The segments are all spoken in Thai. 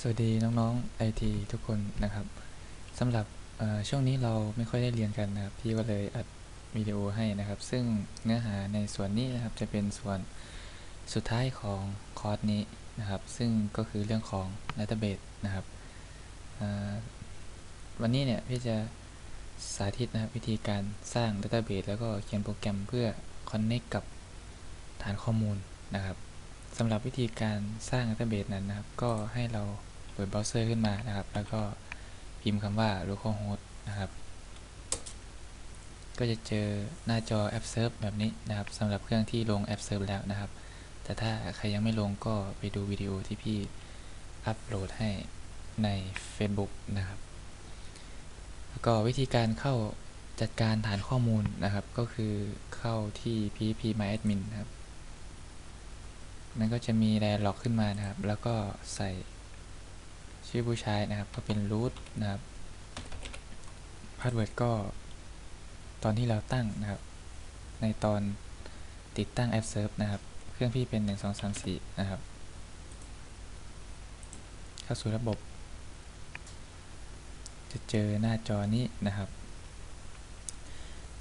สวัสดีน้องๆ IT ทุกคนนะครับสำหรับช่วงนี้เราไม่ค่อยได้เรียนกันนะครับ พี่ก็เลยอัดวิดีโอให้นะครับ ซึ่งเนื้อหาในส่วนนี้นะครับจะเป็นส่วนสุดท้ายของคอร์สนี้นะครับ ซึ่งก็คือเรื่องของ Database นะครับวันนี้เนี่ยพี่จะสาธิตนะครับวิธีการสร้าง Database แล้วก็เขียนโปรแกรมเพื่อ Connect กับฐานข้อมูลนะครับ สำหรับวิธีการสร้าง Database นั้นนะครับ ก็ให้เราเปิดเบราว์เซอร์ขึ้นมานะครับ แล้วก็พิมพ์คำว่า localhost นะครับ ก็จะเจอหน้าจอ App Serve แบบนี้นะครับสำหรับเครื่องที่ลง App Serve แล้วนะครับ แต่ถ้าใครยังไม่ลงก็ไปดูวิดีโอที่พี่อัปโหลดให้ใน Facebook นะครับ แล้วก็วิธีการเข้าจัดการฐานข้อมูลนะครับ ก็คือเข้าที่ phpMyAdmin นะครับ มันก็จะมี dialog ขึ้นมานะครับ แล้วก็ใส่ชื่อผู้ใช้นะครับ ก็เป็น root นะครับ password ก็ตอนที่เราตั้งนะครับ ในตอนติดตั้ง app serve นะครับ เครื่องพี่เป็น 1 2 3 4 นะครับ เข้าสู่ระบบ จะเจอหน้าจอนี้นะครับ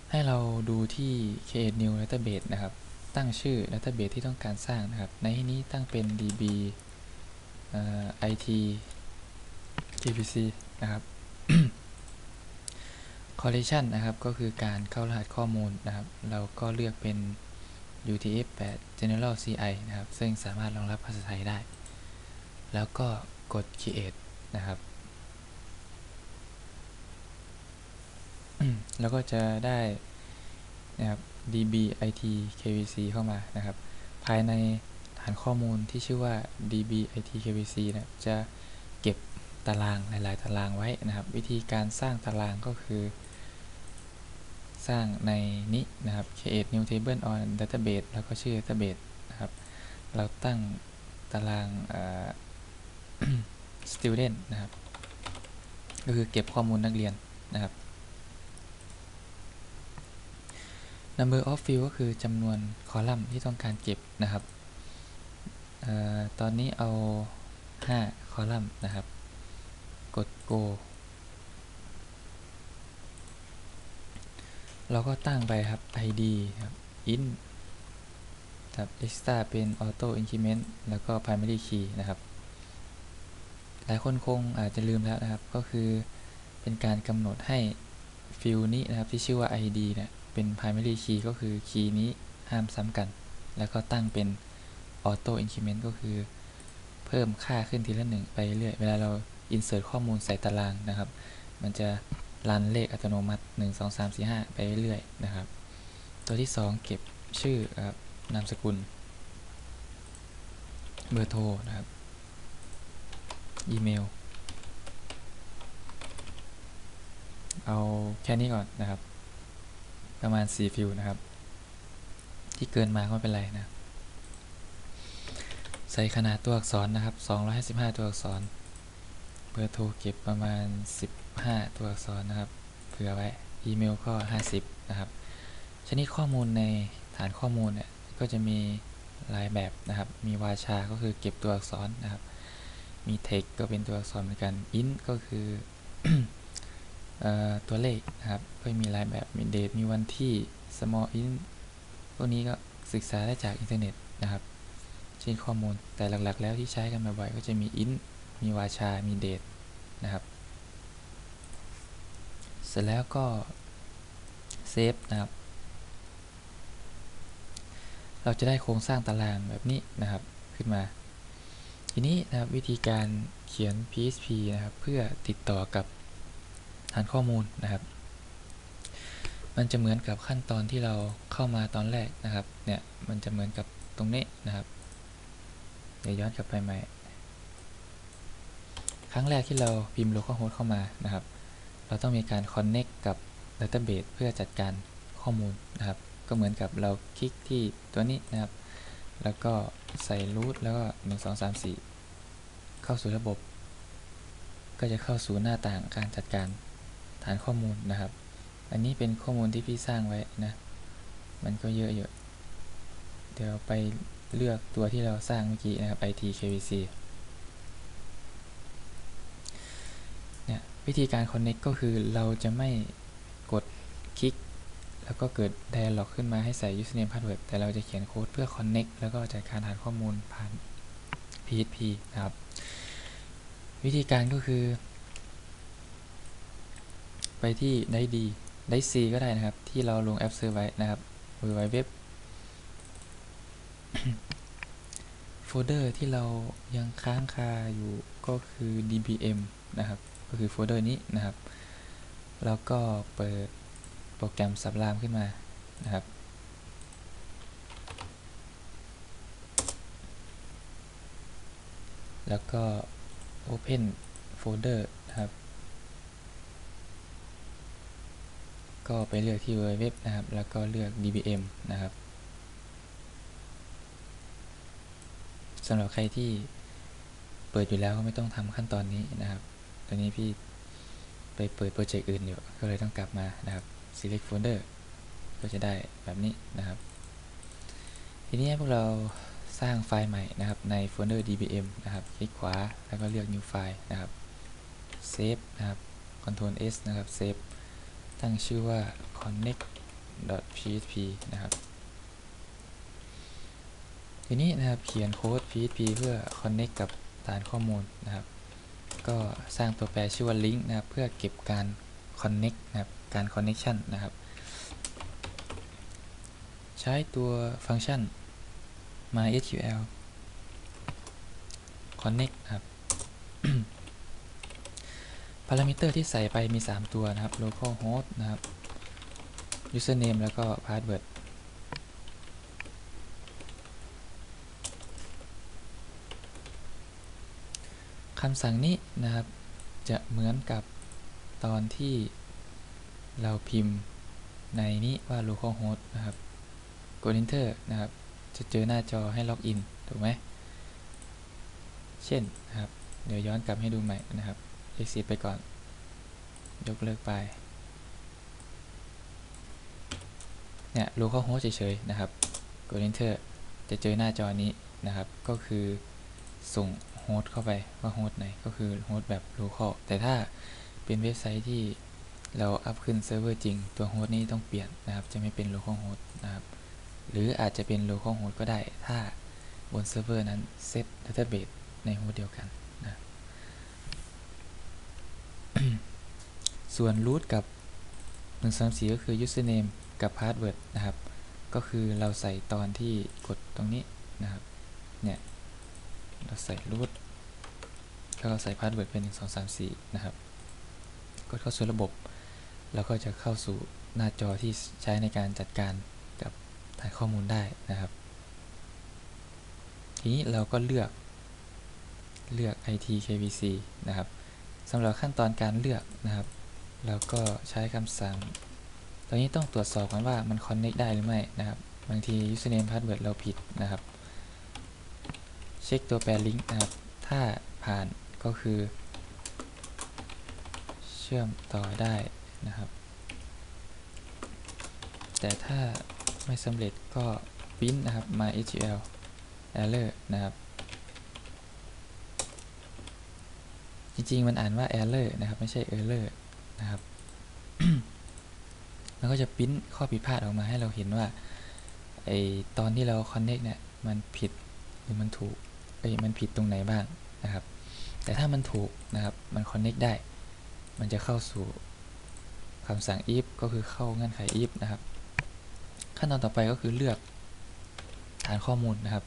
ให้เราดูที่ create new database นะครับ ตั้งชื่อ database ที่ต้องการสร้างนะครับ ในที่นี้ตั้งเป็น db it kpc นะครับ collection นะครับ ก็คือการเข้ารหัสข้อมูลนะครับ เราก็เลือกเป็น utf-8 general ci นะครับ ซึ่งสามารถรองรับภาษาไทยได้ แล้วก็กด create นะครับ แล้วก็จะได้นะครับ db it kvc เข้ามานะครับ ภายในฐานข้อมูลที่ชื่อว่า db it kvc นะจะเก็บตารางหลาย ๆ ตารางไว้นะครับ วิธีการสร้างตารางก็คือ สร้างในนี้นะครับ create new table on database แล้วก็ชื่อ database นะครับ เราตั้งตาราง student นะครับ ก็คือเก็บข้อมูลนักเรียนนะครับ number of field ก็คือจำนวนคอลัมน์ที่ต้องการเก็บนะครับออตอนนี้เอา 5 คอลัมน์นะครับ กด go เราก็ตั้งไปครับ id ครับ int ครับ extra เป็น auto increment แล้วก็ primary key นะครับ หลายคนคงอาจจะลืมแล้วนะครับ ก็คือเป็นการกำหนดให้ฟิลนี้นะครับที่ชื่อว่า id เนี่ย เป็น primary key ก็คือคีย์นี้ห้ามซ้ำกัน แล้วก็ตั้งเป็น auto increment ก็คือ เพิ่มค่าขึ้นทีละหนึ่งไปเรื่อยเวลาเรา insert ข้อมูลใส่ตารางนะครับ มันจะรันเลขอัตโนมัติ 1 2 3 4 5 ไปเรื่อยนะครับ ตัวที่ 2 เก็บชื่อครับนามสกุล เบอร์โทรนะครับ อีเมล เอาแค่นี้ก่อนนะครับ ประมาณ 4 ฟิลนะครับ ที่เกินมาก็ไม่เป็นไรนะ ใส่ขนาดตัวอักษรนะครับ 255 ตัวอักษร เบอร์โทรเก็บประมาณ 15 ตัวอักษรนะครับ เผื่อไว้ อีเมลก็ 50 นะครับ ชนิดข้อมูลในฐานข้อมูลเนี่ย ก็จะมีหลายแบบนะครับ มีวาชา ก็คือเก็บตัวอักษรนะครับ มี text ก็เป็นตัวอักษรเหมือนกัน int ก็คือ ตัวเลขนะครับก็มีหลายแบบ มี date มีวันที่ small int พวกนี้ก็ศึกษาได้จากอินเทอร์เน็ตนะครับ เชนิดข้อมูล แต่หลักๆ แล้วที่ใช้กันบ่อยๆ ก็จะมี int มีวาชา มี date นะครับ เสร็จแล้วก็ save นะครับ เราจะได้โครงสร้างตารางแบบนี้นะครับขึ้นมา ทีนี้นะครับวิธีการเขียน PHP นะครับ เพื่อติดต่อกับ ฐานข้อมูลนะครับ มันจะเหมือนกับขั้นตอนที่เราเข้ามาตอนแรกนะครับ เนี่ย มันจะเหมือนกับตรงนี้นะครับ เดี๋ยวย้อนกลับไปใหม่ ครั้งแรกที่เราพิมพ์ localhost เข้ามานะครับ เราต้องมีการ connect กับ database เพื่อจัดการข้อมูลนะครับ ก็เหมือนกับเราคลิกที่ตัวนี้นะครับ แล้วก็ใส่ root แล้วก็ 1 2 3 4 เข้าสู่ระบบ ก็จะเข้าสู่หน้าต่างการจัดการ ฐานข้อมูลนะครับ อันนี้เป็นข้อมูลที่พี่สร้างไว้นะ มันก็เยอะอยู่เดี๋ยวไปเลือกตัวที่เราสร้างเมื่อกี้นะครับ IT KVC เนี่ยวิธีการ connect ก็คือเราจะไม่กดคลิก แล้วก็เกิด dialog ขึ้นมาให้ใส่ username password แต่เราจะเขียนโค้ดเพื่อ connect แล้วก็จัดการฐานข้อมูลผ่าน PHP นะครับ วิธีการก็คือ ไปที่ได้ดีได้ C ก็ได้นะครับ ที่เราลงแอปซอร์ไว้นะครับ www โฟลเดอร์ที่เรายังค้างคาอยู่ก็คือ dbm นะครับ ก็คือโฟลเดอร์นี้นะครับ แล้วก็เปิดโปรแกรมสับรามขึ้นมานะครับแล้วก็ Open Folder นะครับ ก็ไปเลือกที่ www นะครับ แล้วก็เลือก dbm นะครับสำหรับใครที่เปิดอยู่แล้วก็ไม่ต้องทำขั้นตอนนี้นะครับ ตอนนี้พี่ไปเปิดโปรเจกต์อื่นอยู่ ก็เลยต้องกลับมานะครับ select folder ก็จะได้แบบนี้นะครับ ทีนี้พวกเราสร้างไฟล์ใหม่นะครับในโฟลเดอร์ dbm นะครับ คลิกขวาแล้วก็เลือก new file นะครับ save นะครับ control s นะครับ save ตั้งชื่อว่า connect.php นะครับ ทีนี้นะครับเขียนโค้ด PHP เพื่อ connect กับฐานข้อมูลนะครับ ก็สร้างตัวแปรชื่อว่า link นะครับ เพื่อเก็บการ connect นะครับ การ connection นะครับ ใช้ตัวฟังก์ชัน mysql connect นะครับารามิเตอร์ที่ใส่ไปมี 3 ตัวนะครับ localhost นะครับ username แล้วก็ password คำสั่งนี้นะครับ จะเหมือนกับตอนที่เราพิมพ์ในนี้ว่า localhost นะครับ กด enter นะครับ จะเจอหน้าจอให้ล็อกอิน ถูกไหม เช่นนะครับ เดี๋ยวย้อนกลับให้ดูใหม่นะครับ exit ไปก่อน ยกเลิกไป เนี่ย localhost เฉยๆ นะครับ กด enter จะเจอหน้าจอนี้นะครับ ก็คือส่งโฮสเข้าไปว่าโฮสไหน ก็คือโฮสแบบ local แต่ถ้าเป็นเว็บไซต์ที่เราอัพขึ้นเซิร์ฟเวอร์จริง ตัวโฮสต์นี้ต้องเปลี่ยนนะครับ จะไม่เป็น local host นะครับ หรืออาจจะเป็น local host ก็ได้ ถ้าบนเซิร์ฟเวอร์นั้นเซต database ในโฮสต์เดียวกันนะ ส่วน root กับ 134 ก็คือ username กับ password นะครับ ก็คือเราใส่ตอนที่กดตรงนี้นะครับ เนี่ย เราใส่ root แล้วก็ใส่ password เป็น 1 2 3 4 นะครับ กดเข้าสู่ระบบ แล้วก็จะเข้าสู่หน้าจอที่ใช้ในการจัดการกับฐานข้อมูลได้นะครับ ทีนี้เราก็เลือกเลือก IT KVC นะครับสำหรับขั้นตอนการเลือกนะครับ เราก็ใช้คำสั่ง ตอนนี้ต้องตรวจสอบกันว่ามัน connect ได้หรือไม่นะครับ บางที username password เราผิดนะครับ เช็คตัวแปรลิงก์นะครับ ถ้าผ่านก็คือ เชื่อมต่อได้นะครับ แต่ถ้าไม่สำเร็จก็พิมพ์นะครับ mysql error นะครับจริงๆ มันอ่านว่า error นะครับ ไม่ใช่ error นะครับ มันก็จะพิมพ์ข้อผิดพลาดออกมาให้เราเห็นว่าไอตอนที่เรา connect เนี่ยมันผิดหรือมันถูกเอ้ยมันผิดตรงไหนบ้างนะครับ แต่ถ้ามันถูกนะครับมัน connect ได้ มันจะเข้าสู่คำสั่ง if ก็คือเข้าเงื่อนไข if นะครับ ขั้นตอนต่อไปก็คือเลือกฐานข้อมูลนะครับ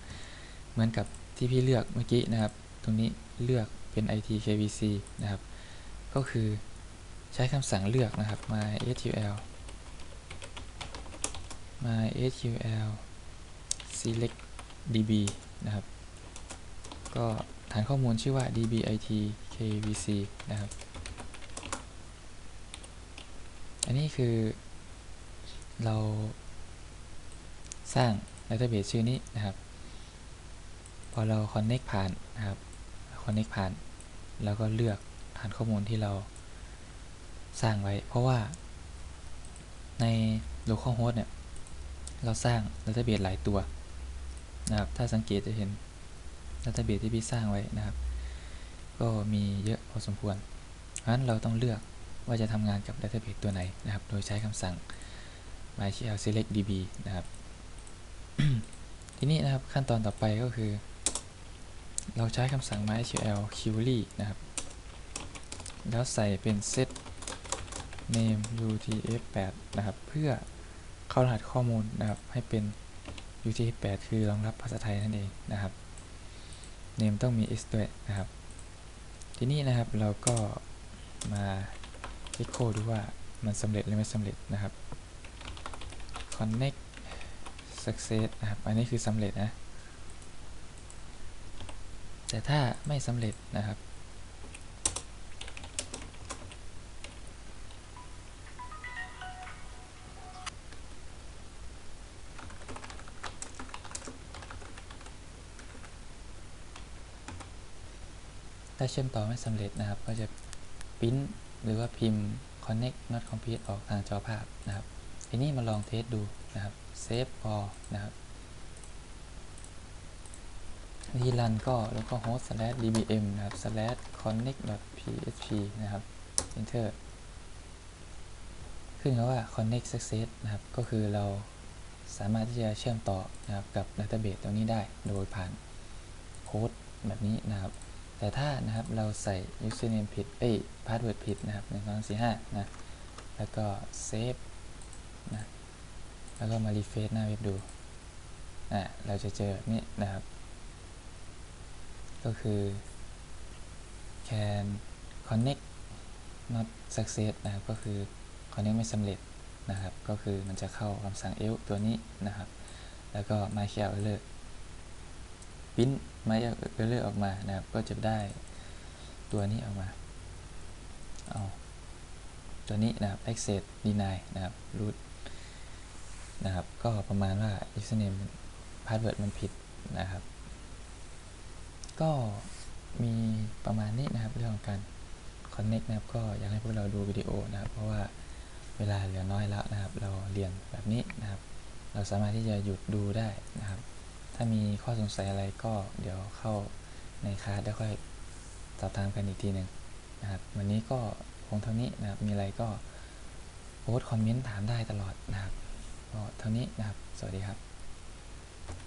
เหมือนกับที่พี่เลือกเมื่อกี้นะครับ ตรงนี้เลือกเป็น IT KVC นะครับ ก็คือ ใช้คำสั่งเลือกนะครับ mysql mysql select db นะครับ ก็ฐานข้อมูลชื่อว่า dbit kvc นะครับ อันนี้คือเราสร้าง database ชื่อนี้นะครับ พอเรา connect ผ่านนะครับ connect ผ่าน แล้วก็เลือกฐานข้อมูลที่เรา สร้างไว้ เพราะว่าใน localhost เนี่ย เราสร้าง database หลายตัวนะครับ ถ้าสังเกตจะเห็น database ที่พี่สร้างไว้นะครับ ก็มีเยอะพอสมควรเพราะฉะนั้นเราต้องเลือกว่าจะทำงานกับ Database ตัวไหนนะครับ โดยใช้คำสั่ง mysql select db นะครับ ทีนี้นะครับขั้นตอนต่อไปก็คือ เราใช้คำสั่ง mysql query นะครับ แล้วใส่เป็น set name utf8 นะครับ เพื่อเข้ารหัสข้อมูลนะครับ ให้เป็น utf8 คือรองรับภาษาไทยนั่นเองนะครับ name ต้องมี s ด้วยนะครับ ทีนี้นะครับเราก็มา echo ดูว่ามันสำเร็จหรือไม่สำเร็จนะครับ connect success นะครับ อันนี้คือสำเร็จนะ แต่ถ้าไม่สำเร็จนะครับ เชื่อมต่อไม่สำเร็จนะครับ ก็จะปริ้นหรือว่าพิมพ์ connect not complete ออกทางจอภาพนะครับทีนี้มาลองเทสดูนะครับ save all นะครับทีรันก็แล้วก็ host slash dbm นะครับ slash connect php นะครับ enter ขึ้นคำว่า connect success นะครับ ก็คือเราสามารถที่จะเชื่อมต่อนะครับกับ database ตรงนี้ได้โดยผ่านโค้ดแบบนี้นะครับ แต่ถ้านะครับเราใส่ username ผิด เอ้ย password ผิดนะครับ1 2 4 5นะ แล้วก็ save นะ แล้วก็มา refresh หน้าเว็บดูอะเราจะเจอแบบนี้นะครับ ก็คือ can connect not success นะครับ ก็คือ connect ไม่สำเร็จนะครับ ก็คือมันจะเข้าคำสั่ง else ตัวนี้นะครับ แล้วก็ พิมพ์ mysql error ออกมานะครับ ก็จะได้ตัวนี้ออกมา เอาตัวนี้นะครับ access deny นะครับ root นะครับ ก็ประมาณว่า username password มันผิดนะครับ ก็มีประมาณนี้นะครับ เรื่องของการ connect นะครับ ก็อยากให้พวกเราดูวิดีโอนะครับ เพราะว่าเวลาเหลือน้อยแล้วนะครับ เราเรียนแบบนี้นะครับ เราสามารถที่จะหยุดดูได้นะครับ ถ้ามีข้อสงสัยอะไรก็เดี๋ยวเข้าในคลาสแล้วค่อยสอบถามกันอีกทีหนึ่งนะครับ วันนี้ก็คงเท่านี้นะครับ มีอะไรก็โพสต์คอมเมนต์ถามได้ตลอดนะครับก็เท่านี้นะครับ สวัสดีครับ